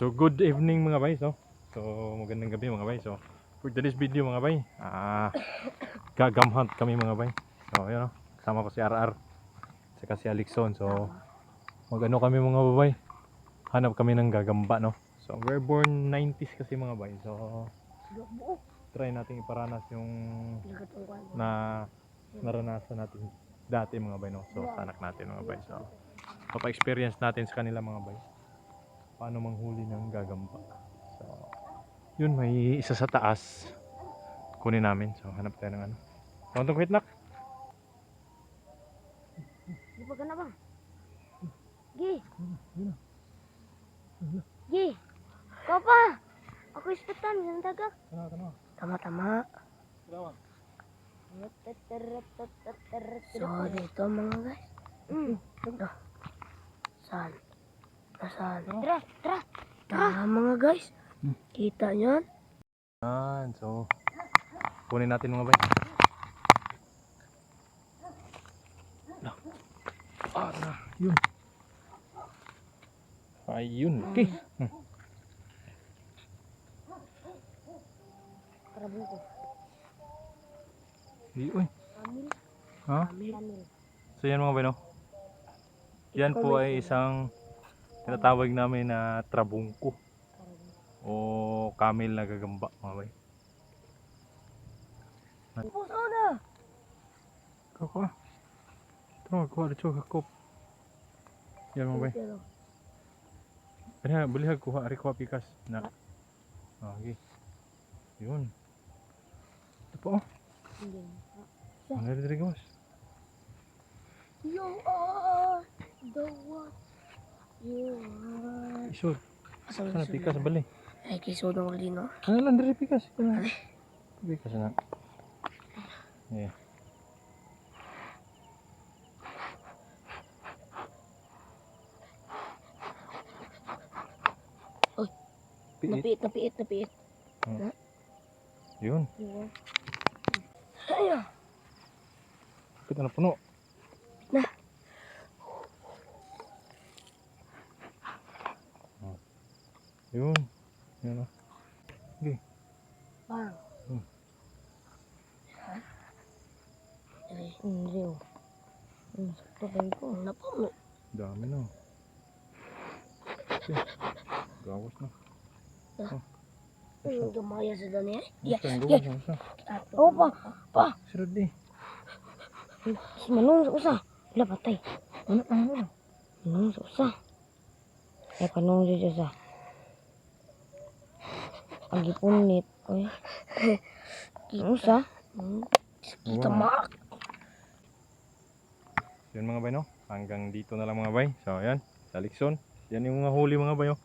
So good evening mga bay. So, so magandang gabi mga bay. So for today's video mga bay, ah gagam kami mga bay. So yun oh, kasama ko si RR saka si Alexon. So magano kami mga babay. Hanap kami ng gagamba no. So we're born 90s kasi mga bay. So try natin iparanas yung na naranasan natin dati mga bay no. So sa anak natin mga bay. So papa-experience natin sa kanila mga bay. Paano manghuli ng gagamba. So yun may isa sa taas kunin namin. So hanap tayo ng ano. Kauntong kwit nak. Di ba na ba? Gi! Gi! Papa! Ako ispetan, yung tagak. Kana kana. Tama-tama. Salamat. So, dito mga guys. Mm. Ito. Saan? Nasaan? Tara, tara. Tara mga guys. Kita nyo? Yan, so kunin natin mga bay. Lah. Ah, na, yun. Ayun, okay. Hmm. Karabong ko. Di, uy. Kamil. Ha? Kamil. So yan mga bay, no? Yan po ay isang tinatawag namin na trabungko o camel na gagamba mga bay. Puso na! Kako. Ito, kuha dito kakop. Yan mga bay. Pero, Bali ha, bali ha, kuha, ari kuha pikas. Na. Ah, okay. Yun. Ito po oh. hindi. Ang ganda rin gawas. You are the. Isod. Sana pikas bali. Ay, kiso na wali no? Ano lang diri pikas. Ano? Pikas na. Yeah. Oy. Piit. Napiit, napiit, napiit. Yun. Yun. Ayun. Kita na puno. Na. Oh. Yun. Yun oh. Bang. Hmm. Ay, hindi oh. Hmm, sakto kayo ko. Napo, Dami na. Okay. Gawas na. Ang gamaya sa dani eh. Ano Yeah, gawas? Ano sa? Oh, pa, pa. Sirad di. Si Manong sa usa. Wala patay. Ano? Ano? Ano? Manong sa usa. Ay, panong sa usa. Ang gipunit. Oy. Ang usa. Hmm. Kita Wow. maak. Yun mga bay no. Hanggang dito na lang mga bay. So ayan. Sa Lixon. Yan yung mga huli mga bay oh.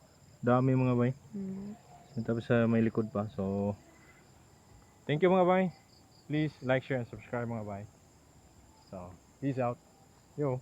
Dami mga bay. Hmm. Tapos sa may likod pa. So thank you mga bay. Please like, share, and subscribe mga bay. So peace out. Yo.